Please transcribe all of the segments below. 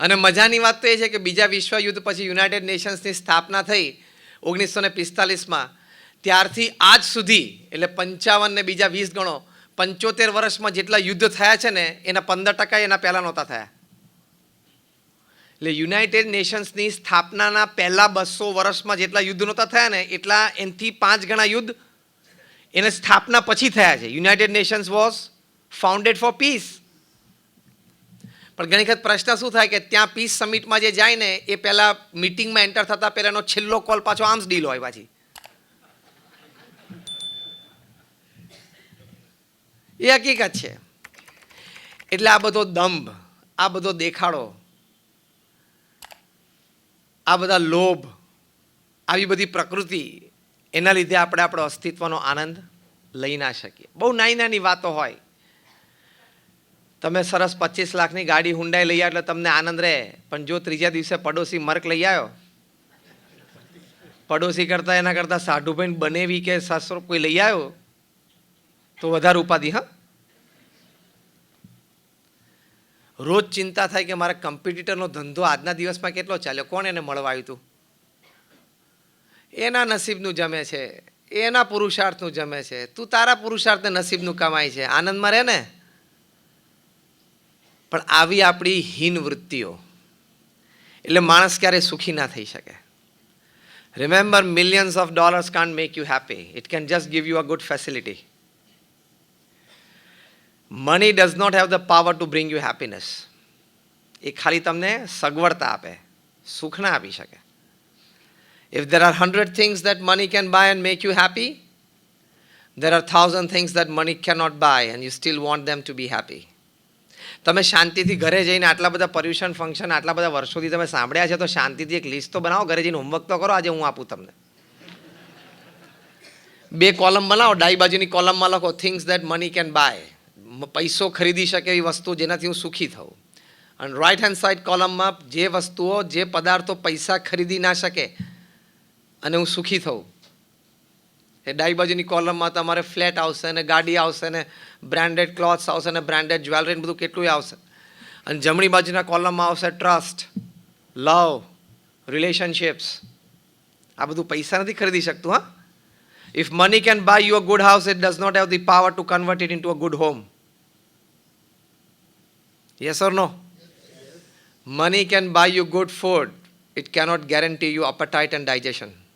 અને મજાની વાત તો એ છે કે બીજા વિશ્વયુદ્ધ પછી યુનાઇટેડ નેશન્સની સ્થાપના થઈ ઓગણીસો ને પિસ્તાલીસમાં. ત્યારથી આજ સુધી, એટલે પંચાવન ને બીજા વીસ ગણો, પંચોતેર વર્ષમાં જેટલા યુદ્ધ થયા છે ને, એના પંદર ટકા એના પહેલાં નહોતા થયા. એટલે યુનાઇટેડ નેશન્સની સ્થાપનાના પહેલાં બસો વર્ષમાં જેટલા યુદ્ધ નહોતા થયા ને, એટલા એનથી પાંચ ગણા યુદ્ધ એને સ્થાપના પછી થયા છે. United Nations was founded for peace. પણ ઘણી વખત પ્રશ્ન શું થાય કે ત્યાં પીસ સમિટમાં જે જાય ને, એ પહેલાં મિટિંગમાં એન્ટર થતાં પહેલાંનો છેલ્લો કોલ પાછો આર્મ્સ ડીલ હોય પાછી. એ હકીકત છે. એટલે આ બધો દંભ, આ બધો દેખાડો, આ બધા લોભ, આવી બધી પ્રકૃતિ, એના લીધે આપણે આપણો અસ્તિત્વનો આનંદ લઈ ના શકીએ. બહુ નાની નાની વાતો હોય તમે સરસ પચીસ લાખની ગાડી હુંડાઈ લઈ આવ્યો એટલે તમને આનંદ રહે. પણ જો ત્રીજા દિવસે પડોશી મર્ક લઈ આવ્યો? પડોશી કરતાં એના કરતાં સાઢુભાઈ બનેવી કે સાસરો કોઈ લઈ આવ્યો? તો વધારે ઉપાધિ, હા? રોજ ચિંતા થાય કે મારા કમ્પિટિટરનો ધંધો આજના દિવસમાં કેટલો ચાલ્યો? કોણ એને મળવા આવ્યું હતું એના નસીબનું જમે છે. એના પુરુષાર્થનું જમે છે. તું તારા પુરુષાર્થને નસીબનું કમાય છે. આનંદમાં રહે ને? પણ આવી આપણી હીન વૃત્તિઓ, એટલે માણસ ક્યારેય સુખી ના થઈ શકે. Remember millions of dollars can't make you happy it can just give you a good facility money does not have the power to bring you happiness એ ખાલી તમને સગવડતા આપે, સુખ ના આપી શકે. If there are hundred things that money can buy and make you happy there are thousand things that money can not buy and you still want them to be happy. તમે શાંતિથી ઘરે જઈને આટલા બધા પર્યુષણ ફંક્શન આટલા બધા વર્ષોથી તમે સાંભળ્યા છે, તો શાંતિથી એક લિસ્ટ તો બનાવો, ઘરે જઈને હોમવર્ક તો કરો, આજે હું આપું તમને. બે કોલમ બનાવો ડાઈ બાજુની કોલમમાં લખો things that money can buy પૈસો ખરીદી શકે એવી વસ્તુ જેનાથી હું સુખી થઉં. અને રાઇટ હેન્ડ સાઇડ કોલમમાં જે વસ્તુઓ, જે પદાર્થો પૈસા ખરીદી ના શકે, અને હું સુખી થઉં એ ડાઈ બાજુની કોલમમાં તમારે ફ્લેટ આવશે ને ગાડી આવશે ને બ્રાન્ડેડ ક્લોથ્સ આવશે ને બ્રાન્ડેડ જ્વેલરી બધું કેટલું આવશે. અને જમણી બાજુના કોલમમાં આવશે ટ્રસ્ટ, લવ, રિલેશનશિપ્સ. આ બધું પૈસા નથી ખરીદી શકતું, હા? If money can buy you a good house it does not have the power to convert it into a good home yes or no money can buy you good food it cannot guarantee you appetite and digestion.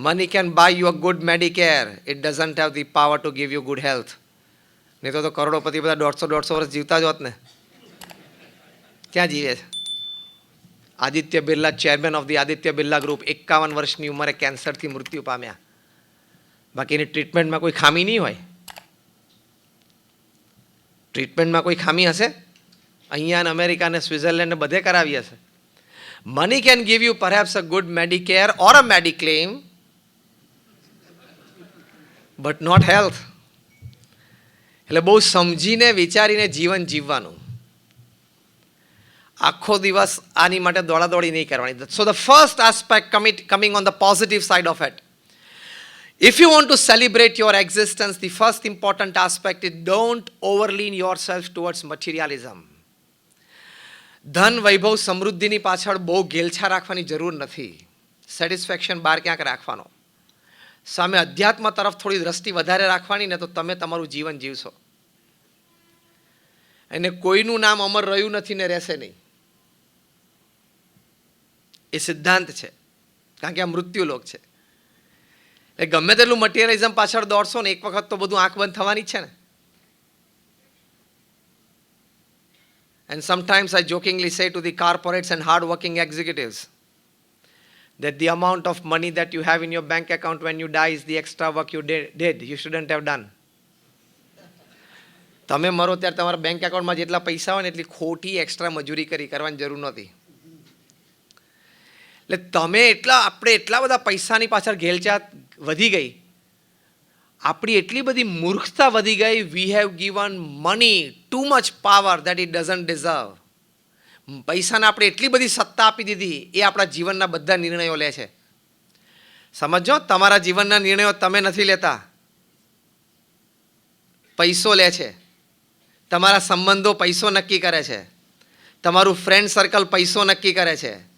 Money can buy you a good Medicare, it doesn't have the power to give you good health. નહીં તો તો કરોડોપતિ બધા દોઢસો દોઢસો વર્ષ જીવતા જ હોત ને. ક્યાં જીવે છે? Aditya Birla chairman of the Aditya Birla group એકાવન વર્ષની ઉંમરે કેન્સરથી મૃત્યુ પામ્યા. બાકી એની ટ્રીટમેન્ટમાં કોઈ ખામી નહીં હોય. ટ્રીટમેન્ટમાં કોઈ ખામી હશે? અહીંયા અમેરિકા ને સ્વિટ્ઝરલેન્ડ બધે કરાવી હશે. Money can give you perhaps a good medicare or a mediclaim but not health એટલે બહુ સમજીને વિચારીને જીવન જીવવાનું. આખો દિવસ આની માટે દોડાદોડી નહીં કરવાની. So the first aspect commit coming on the positive side of it If you want to celebrate your existence, the first important aspect is don't overlean yourself towards materialism. ધન વૈભવ સમૃદ્ધિની પાછળ બહુ ગેલછા રાખવાની જરૂર નથી. સેટિસ્ફેક્શન બહાર ક્યાંક રાખવાનો. સામે અધ્યાત્મ તરફ થોડી દ્રષ્ટિ વધારે રાખવાની, ને તો તમે તમારું જીવન જીવશો. એને કોઈનું નામ અમર રહ્યું નથી ને રહેશે નહીં. એ સિદ્ધાંત છે. કારણ કે આ મૃત્યુલોક છે. એ ગમે તેટલું મટીરિયલિઝમ પાછળ દોડશો ને, એક વખત તો બધું આંખ બંધ થવાની છે ને. And sometimes I jokingly say to the corporates and hard working executives that the amount of money that you have in your bank account when you die is the extra work you did. did. You shouldn't have done. તમે મરો ત્યારે તમારા bank એકાઉન્ટમાં જેટલા પૈસા હોય ને એટલી ખોટી એક્સ્ટ્રા મજૂરી કરી કરવાની જરૂર નહોતી એટલે તમે એટલા, આપણે એટલા બધા પૈસાની પાછળ ઘેલચાત વધી ગઈ આપણી એટલી બધી મૂર્ખતા વધી ગઈ we have given money too much power that it doesn't deserve પૈસાને આપણે એટલી બધી સત્તા આપી દીધી, એ આપણા જીવનના બધા નિર્ણયો લે છે. સમજો તમારા જીવનના નિર્ણયો તમે નથી લેતા. પૈસો લે છે. તમારા સંબંધો પૈસો નક્કી કરે છે. તમારું ફ્રેન્ડ સર્કલ પૈસો નક્કી કરે છે.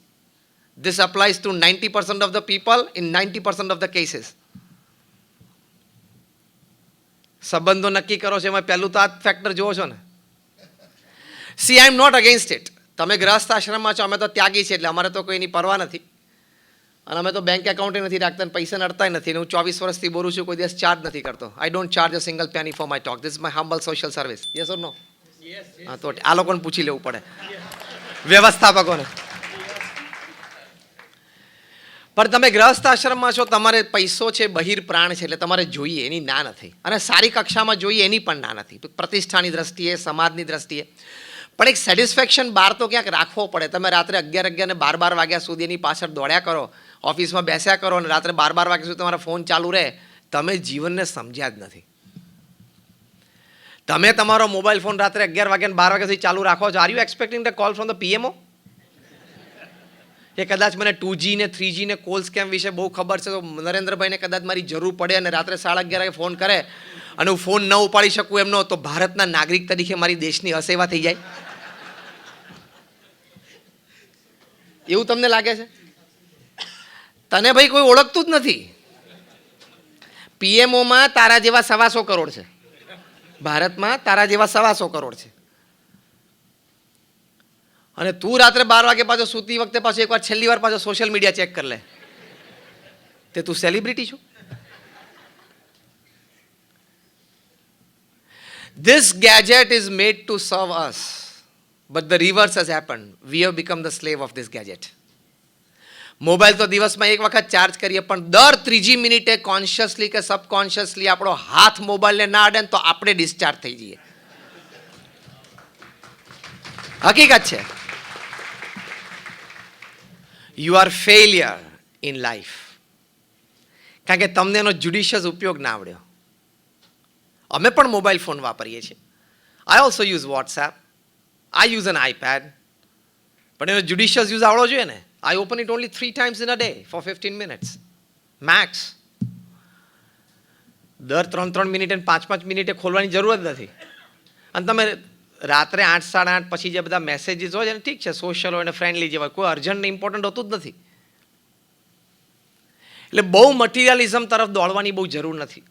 This applies to ninety percent of the people in ninety percent of the cases સંબંધો નક્કી કરો છો એમાં પહેલું તો આ ફેક્ટર જુઓ છો ને. See I am not against it તમે ગ્રસ્ત આશ્રમમાં છો અમે તો ત્યાગી છે એટલે અમારે તો કોઈની પરવા નથી. અને અમે તો બેંક એકાઉન્ટ નથી રાખતા પૈસા નડતા નથી હું ચોવીસ વર્ષથી બોલું છું કોઈ દિવસ ચાર્જ નથી કરતો. I don't charge a single penny for my talk this my humble social service yes or no હા તો આ લોકોને પૂછી લેવું પડે. વ્યવસ્થાપકોને. પણ તમે ગ્રહસ્થ આશ્રમમાં છો તમારે પૈસો છે બહિર પ્રાણ છે એટલે તમારે જોઈએ એની ના નથી. અને સારી કક્ષામાં જોઈએ એની પણ ના નથી. પ્રતિષ્ઠાની દ્રષ્ટિએ સમાજની દ્રષ્ટિએ. પણ એક સેટિસ્ફેક્શન બહાર તો ક્યાંક રાખવો પડે. તમે રાત્રે અગિયાર અગિયાર ને બાર બાર વાગ્યા સુધી એની પાછળ દોડ્યા કરો, ઓફિસમાં બેસ્યા કરો અને રાત્રે બાર બાર વાગ્યા સુધી તમારા ફોન ચાલુ રહે, તમે જીવનને સમજ્યા જ નથી. તમે તમારો મોબાઈલ ફોન રાત્રે અગિયાર વાગ્યા બાર વાગ્યા સુધી ચાલુ રાખો છો. Are you expecting the call from the PMO કે કદાચ મને ટુ જી ને થ્રી જી ને કોલ સ્કેમ વિશે બહુ ખબર છે, તો નરેન્દ્રભાઈને કદાચ મારી જરૂર પડે અને રાત્રે સાડા અગિયાર વાગે ફોન કરે અને હું ફોન ન ઉપાડી શકું એમનો, તો ભારતના નાગરિક તરીકે મારી દેશની અસેવા થઈ જાય. એવું તમને લાગે છે? તને ભાઈ કોઈ ઓળખતું જ નથી. પીએમઓમાં તારા જેવા સવાસો કરોડ છે. ભારતમાં તારા જેવા સવાસો કરોડ છે. અને તું રાત્રે બાર વાગે પાછો સૂતી વખતે પાછો એકવાર છેલ્લી વાર પાછો સોશિયલ મીડિયા ચેક કરી લે. તે તું સેલિબ્રિટી છો? This gadget is made to serve us, but the reverse has happen we have become the slave of this gadget mobile તો દિવસમાં એક વખત ચાર્જ કરીએ, પણ દર ત્રીજી મિનિટે કોન્શિયસલી કે સબકોન્શિયસલી આપણો હાથ મોબાઈલને ના અડે તો આપણે ડિસ્ચાર્જ થઈ જઈએ. હકીકત છે. You are failure in life કારણ કે તમને એનો જુડિશિયસ ઉપયોગ ના આવડ્યો. અમે પણ મોબાઈલ ફોન વાપરીએ છીએ. I also use WhatsApp I use an iPad પણ એનો જુડિશિયસ યુઝ આવડો જોઈએ ને. I open it only three times in a day for fifteen minutes max દર ત્રણ ત્રણ મિનિટે ને પાંચ પાંચ મિનિટે ખોલવાની જરૂર જ નથી. અને તમે રાત્રે આઠ, સાડા આઠ પછી જે બધા મેસેજીસ હોય છે ઠીક છે સોશિયલ હોય ને ફ્રેન્ડલી જેવા કોઈ અર્જન્ટ ઇમ્પોર્ટન્ટ હોતું જ નથી. એટલે બહુ મટીરિયાલિઝમ તરફ દોડવાની બહુ જરૂર નથી.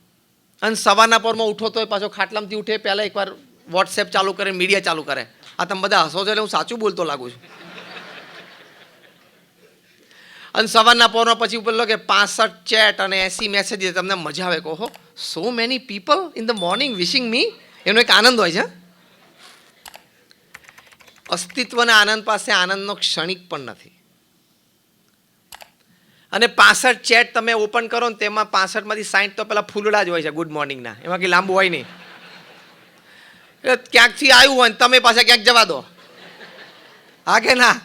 અને સવારના પરમાં ઉઠો તો પાછો ખાટલામાંથી ઉઠે, પહેલાં એકવાર વોટ્સએપ ચાલુ કરે મીડિયા ચાલુ કરે. આ તમે બધા હસો છો એટલે હું સાચું બોલતો લાગુ છું. અને સવારના પહોરમાં પછી ઉપર લો કે પાસઠ ચેટ અને એસી મેસેજ તમને મજા આવે. કહો so many people in the morning wishing me એનો એક આનંદ હોય છે અસ્તિત્વના આનંદ પાસે આનંદનો ક્ષણિક પણ નથી. અને પાસઠ ચેટ તમે ઓપન કરો ને તેમાં પાસઠમાંથી સાઠ તો પેલા ફૂલડા જ હોય છે ગુડ મોર્નિંગના એમાં કંઈ લાંબુ હોય નહીં. ક્યાંકથી આવ્યું હોય તમે પાછા ક્યાંક જવા દો. હા કે ના?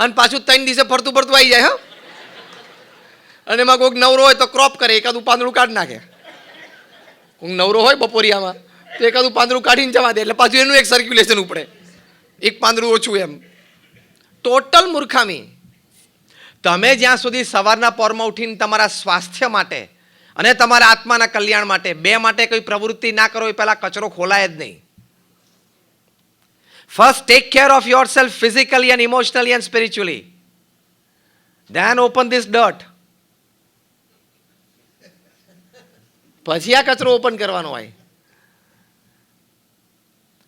અને પાછું ત્રણ દિવસે ફરતું ફરતું આવી જાય, હો. અને એમાં કોઈક નવરો હોય તો ક્રોપ કરે, એકાદું પાંદડું કાઢી નાખે. કોઈક નવરો હોય બપોરિયામાં, તો એકાદું પાંદડું કાઢીને જવા દે, એટલે પાછું એનું એક સર્ક્યુલેશન ઉપડે. એક પાંદડું ઓછું એમ. ટોટલ મૂર્ખામી. તમે જ્યાં સુધી સવારના પોરમાં ઉઠીને તમારા સ્વાસ્થ્ય માટે અને તમારા આત્માના કલ્યાણ માટે. બે માટે કોઈ પ્રવૃત્તિ ના કરો એ પહેલાં કચરો ખોલાય જ નહીં. First take care of yourself physically and emotionally and spiritually then open this ડટ પછી આ કચરો ઓપન કરવાનો હોય.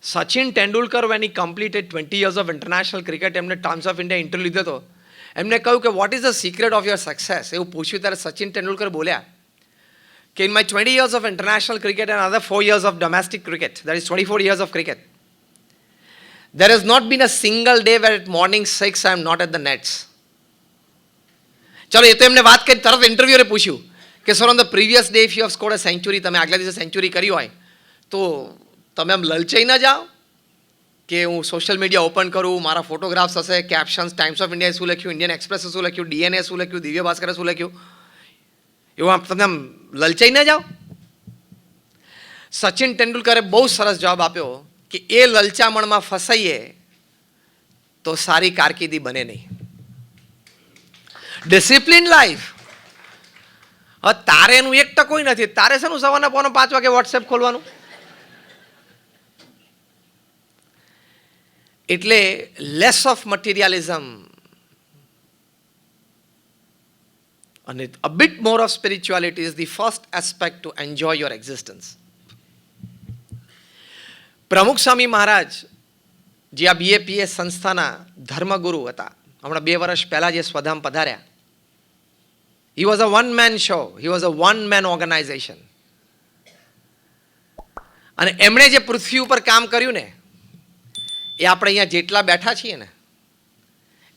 Sachin Tendulkar when he completed twenty years of international cricket એમને ટાઈમ્સ ઓફ ઇન્ડિયા ઇન્ટરવ્યુ લીધો હતો. એમને કહ્યું કે what is the secret of your success એવું પૂછ્યું ત્યારે સચિન તેંડુલકર બોલ્યા કે in my twenty years of cricket cricket another other years of of domestic cricket that is twenty four cricket, there has not been a single day where at morning 6 I am not at the nets. ચલો એ તો એમને વાત કરી તરત ઇન્ટરવ્યુએ પૂછ્યું કે sir on the previous day if you have scored a century તમે આગલા દિવસે સેન્ચુરી કરી હોય તો તમે આમ લલચાઈ ના જાઓ કે હું સોશિયલ મીડિયા ઓપન કરું મારા ફોટોગ્રાફ્સ હશે કેપ્શન્સ ટાઈમ્સ ઓફ ઇન્ડિયાએ શું લખ્યું ઇન્ડિયન એક્સપ્રેસે શું લખ્યું ડીએનએ શું લખ્યું દિવ્ય ભાસ્કરે શું લખ્યું એવું આમ તમે આમ લલચાઈ ન જાઓ? સચિન તેંડુલકરે બહુ સરસ જવાબ આપ્યો કે એ લલચામણમાં ફસાઈએ તો સારી કારકિર્દી બને નહીં. ડિસિપ્લિન લાઈફ હવે તારે એનું એક ટકોય નથી. તારે શેનું સવારના પોનો પાંચ વાગે વોટ્સએપ ખોલવાનું? એટલે લેસ ઓફ મટીરિયાલિઝમ અને a bit more of spirituality is the first aspect to enjoy your existence Pramukh Swami Maharaj જે આ બીએપીએસ સંસ્થાના ધર્મગુરુ હતા, હમણાં બે વર્ષ પહેલાં જે સ્વધામ પધાર્યા he was a one man show he was a one man organization અને એમણે જે પૃથ્વી ઉપર કામ કર્યું ને, એ આપણે અહીંયા જેટલા બેઠા છીએ ને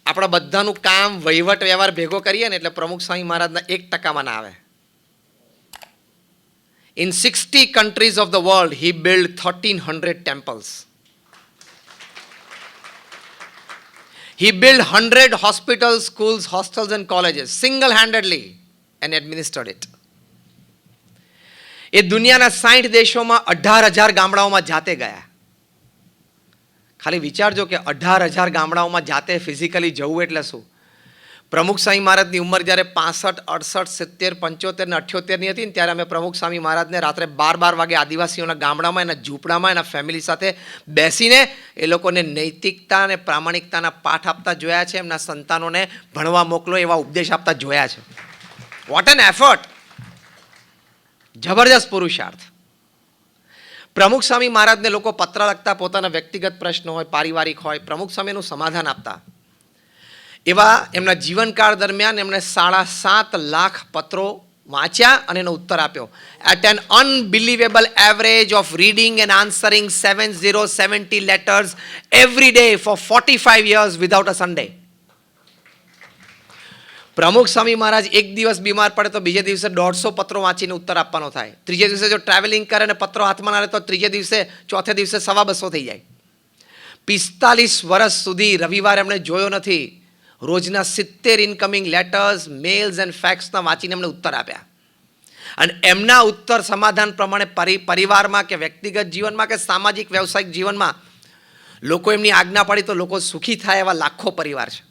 આપણા બધાનું કામ વહીવટ વ્યવહાર ભેગો કરીએ ને એટલે પ્રમુખ સ્વામી મહારાજના એક ટકામાં ના આવે. In sixty countries of the world he build thirteen hundred temples he build hundred hospital schools hostels and colleges single handedly and administered it એ દુનિયાના સાઠ દેશોમાં અઢાર હજાર ગામડાઓમાં જાતે ગયા. ખાલી વિચારજો કે અઢાર હજાર ગામડાઓમાં જાતે ફિઝિકલી જવું એટલે શું? પ્રમુખ સ્વામી મહારાજની ઉંમર જ્યારે પાસઠ, અડસઠ, સિત્તેર, પંચોતેર ને અઠ્યોતેરની હતી ને ત્યારે અમે પ્રમુખ સ્વામી મહારાજને રાત્રે બાર બાર વાગે આદિવાસીઓના ગામડામાં, એના ઝૂંપડામાં, એના ફેમિલી સાથે બેસીને એ લોકોને નૈતિકતા અને પ્રામાણિકતાના પાઠ આપતા જોયા છે, એમના સંતાનોને ભણવા મોકલો એવા ઉપદેશ આપતા જોયા છે. વોટ એન એફર્ટ જબરજસ્ત પુરુષાર્થ. પ્રમુખ સ્વામી મહારાજને લોકો પત્ર લખતા, પોતાના વ્યક્તિગત પ્રશ્નો હોય, પારિવારિક હોય, પ્રમુખ સ્વામીનું સમાધાન આપતા. એવા એમના જીવનકાળ દરમિયાન એમણે સાડા સાત લાખ પત્રો વાંચ્યા અને એનો ઉત્તર આપ્યો. At an unbelievable average of reading and answering seven zero seventy letters every day for forty five years without a Sunday Pramukh Swami Maharaj એક દિવસ બીમાર પડે તો બીજે દિવસે દોઢસો પત્રો વાંચીને ઉત્તર આપવાનો થાય. ત્રીજે દિવસે જો ટ્રાવેલિંગ કરે અને પત્રો હાથમાં ના રહે તો ત્રીજે દિવસે, ચોથે દિવસે સવા બસો થઈ જાય. પિસ્તાલીસ વર્ષ સુધી રવિવાર એમણે જોયો નથી. રોજના સિત્તેર ઇનકમિંગ લેટર્સ મેલ્સ એન્ડ ફેક્સના વાંચીને એમણે ઉત્તર આપ્યા. અને એમના ઉત્તર સમાધાન પ્રમાણે પરિ, પરિવારમાં કે વ્યક્તિગત જીવનમાં કે સામાજિક, વ્યવસાયિક જીવનમાં લોકો એમની આજ્ઞા પાડી તો લોકો સુખી થાય એવા લાખો પરિવાર છે.